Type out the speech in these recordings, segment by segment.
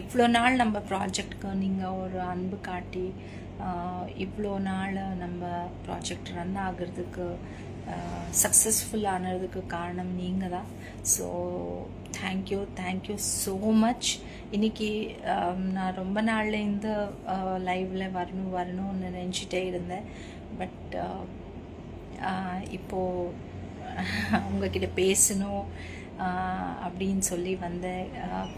இவ்வளோ நாள் நம்ம ப்ராஜெக்ட்க்கு நீங்கள் ஒரு அன்பு காட்டி இவ்வளோ நாள் நம்ம ப்ராஜெக்ட் ரன் ஆகிறதுக்கு சக்ஸஸ்ஃபுல் ஆனதுக்கு காரணம் நீங்கள் தான். So thank you thank you so much இன்னைக்கு நான் ரொம்ப நாளில் இந்த லைவில் வரணும் வரணும்னு நினச்சிட்டே இருந்தேன். பட் இப்போது உங்ககிட்ட பேசணும் அப்படின்னு சொல்லி வந்தேன்.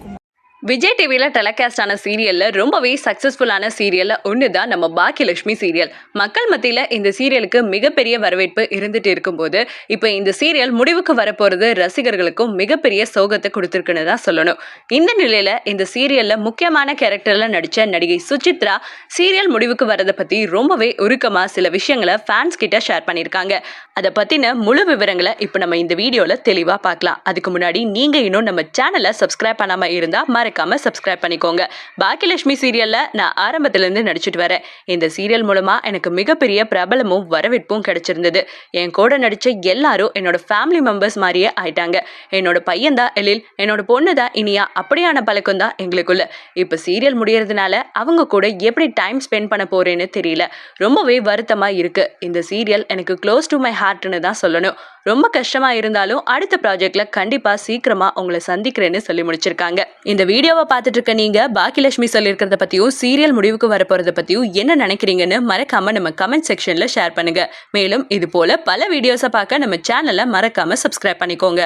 குமார் விஜய் டிவியில் டெலகாஸ்ட் ஆன சீரியலில் ரொம்பவே சக்ஸஸ்ஃபுல்லான சீரியலில் ஒன்று தான் நம்ம பாக்கியலட்சுமி சீரியல் மக்கள் மத்தியில் இந்த சீரியலுக்கு மிகப்பெரிய வரவேற்பு இருந்துட்டு இருக்கும்போது இப்போ இந்த சீரியல் முடிவுக்கு வரப்போகிறது ரசிகர்களுக்கும் மிகப்பெரிய சோகத்தை கொடுத்துருக்குன்னு தான் சொல்லணும். இந்த நிலையில் இந்த சீரியலில் முக்கியமான கேரக்டரில் நடித்த நடிகை சுசித்ரா சீரியல் முடிவுக்கு வரதை பற்றி ரொம்பவே உருக்கமாக சில விஷயங்களை ஃபேன்ஸ் கிட்ட ஷேர் பண்ணியிருக்காங்க. அதை பற்றின முழு விவரங்களை இப்போ நம்ம இந்த வீடியோவில் தெளிவாக பார்க்கலாம். அதுக்கு முன்னாடி நீங்கள் இன்னும் நம்ம சேனலை சப்ஸ்கிரைப் பண்ணாமல் இருந்தால் மறக்க மறக்காம சப்ஸ்கிரைப் பண்ணிக்கோங்க. பாக்கியலட்சுமி சீரியலில் நான் ஆரம்பத்துலேருந்து நடிச்சிட்டு வரேன். இந்த சீரியல் மூலமாக எனக்கு மிகப்பெரிய பிரபலமும் வரவேற்பும் கிடைச்சிருந்தது. என் கூட நடித்த எல்லாரும் என்னோட ஃபேமிலி மெம்பர்ஸ் மாதிரியே ஆயிட்டாங்க. என்னோட பையன் தான் எழில் என்னோட பொண்ணு தான் இனியா. அப்படியான பழக்கம் தான் எங்களுக்குள்ள. இப்போ சீரியல் முடியறதுனால அவங்க கூட எப்படி டைம் ஸ்பெண்ட் பண்ண போறேன்னு தெரியல. ரொம்பவே வருத்தமா இருக்கு. இந்த சீரியல் எனக்கு க்ளோஸ் டு மை ஹார்ட்னு தான் சொல்லணும். ரொம்ப கஷ்டமா இருந்தாலும் அடுத்த ப்ராஜெக்ட்ல கண்டிப்பா சீக்கிரமா உங்களை சந்திக்கிறேன்னு சொல்லி முடிச்சிருக்காங்க. இந்த வீடியோவை பார்த்துட்டு இருக்க நீங்க பாக்கியலட்சுமி சொல்லியிருக்கிறத பத்தியும் சீரியல் முடிவுக்கு வரப்போறத பத்தியும் என்ன நினைக்கிறீங்கன்னு மறக்காம நம்ம கமெண்ட் செக்ஷன்ல ஷேர் பண்ணுங்க. மேலும் இது போல பல வீடியோஸை பார்க்க நம்ம சேனலை மறக்காம சப்ஸ்கிரைப் பண்ணிக்கோங்க.